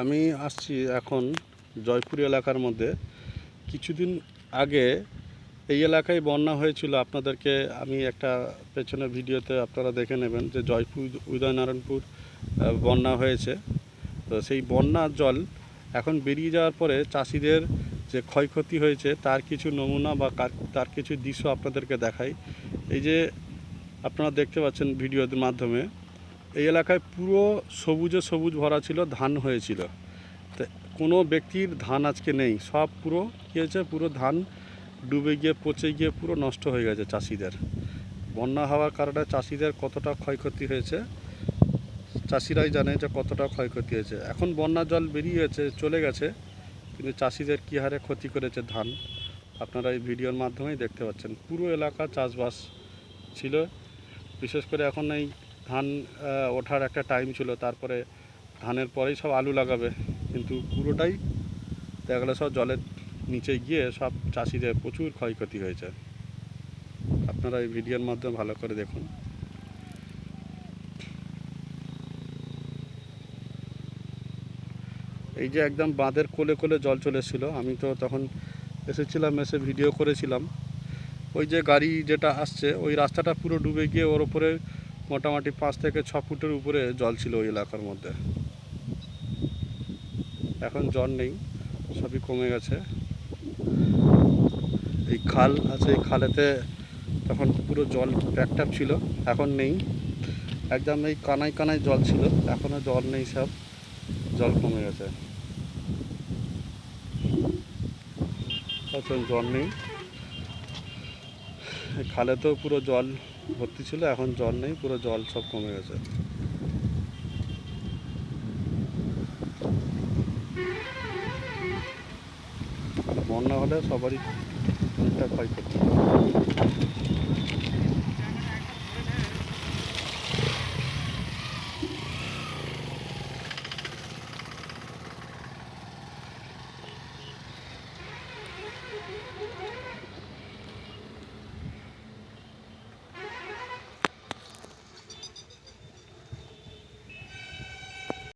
আমি আসছি এখন জয়পুর এলাকার মধ্যে। কিছুদিন আগে এই এলাকায় বন্যা হয়েছিল। আপনাদেরকে আমি একটা পেছনে ভিডিওতে আপনারা দেখে নেবেন যে জয়পুর, উদয়নারায়ণপুর বন্যা হয়েছে। তো সেই বন্যার জল এখন বেরিয়ে যাওয়ার পরে চাষিদের যে ক্ষয়ক্ষতি হয়েছে, তার কিছু নমুনা বা তার কিছু দৃশ্য আপনাদেরকে দেখাই। এই যে আপনারা দেখতে পাচ্ছেন ভিডিওর মাধ্যমে এই এলাকায় পুরো সবুজে সবুজ ভরা ছিল, ধান হয়েছিল। তো কোনো ব্যক্তির ধান আজকে নেই, সব পুরো কী হয়েছে, পুরো ধান ডুবে গিয়ে, পচে গিয়ে পুরো নষ্ট হয়ে গেছে চাষিদের। বন্যা হওয়ার কারণে চাষিদের কতটা ক্ষয়ক্ষতি হয়েছে, চাষিরাই জানে যে কতটা ক্ষয়ক্ষতি হয়েছে। এখন বন্যার জল বেরিয়ে গেছে চলে গেছে, কিন্তু চাষিদের কী হারে ক্ষতি করেছে ধান, আপনারা এই ভিডিওর মাধ্যমেই দেখতে পাচ্ছেন। পুরো এলাকা চাষবাস ছিল, বিশেষ করে এখন এই ধান ওঠার একটা টাইম ছিল, তারপরে ধানের পরেই সব আলু লাগাবে। কিন্তু পুরোটাই দেখা সব জলের নিচে গিয়ে সব চাষিদের প্রচুর ক্ষয়ক্ষতি হয়েছে। আপনারা এই ভিডিওর মাধ্যমে ভালো করে দেখুন। এই যে একদম বাঁধের কোলে কোলে জল চলে এসেছিল, আমি তো তখন এসেছিলাম, এসে ভিডিও করেছিলাম। ওই যে গাড়ি যেটা আসছে, ওই রাস্তাটা পুরো ডুবে গিয়ে ওর উপরে মোটামুটি পাঁচ থেকে ছ ফুটের উপরে জল ছিল ওই এলাকার মধ্যে। এখন জল নেই, সবই কমে গেছে। এই খাল আছে, এই খালেতে তখন পুরো জল প্যাকটাপ ছিল, এখন নেই। একদম এই কানায় কানায় জল ছিল এখনও জল নেই সব, জল কমে গেছে। এখন জল নেই। খালেতেও পুরো জল ভর্তি ছিল, এখন জল নেই, পুরো জল সব কমে গেছে। বন্যা হলে সবারই অনেকটা ক্ষয়ক্ষতি।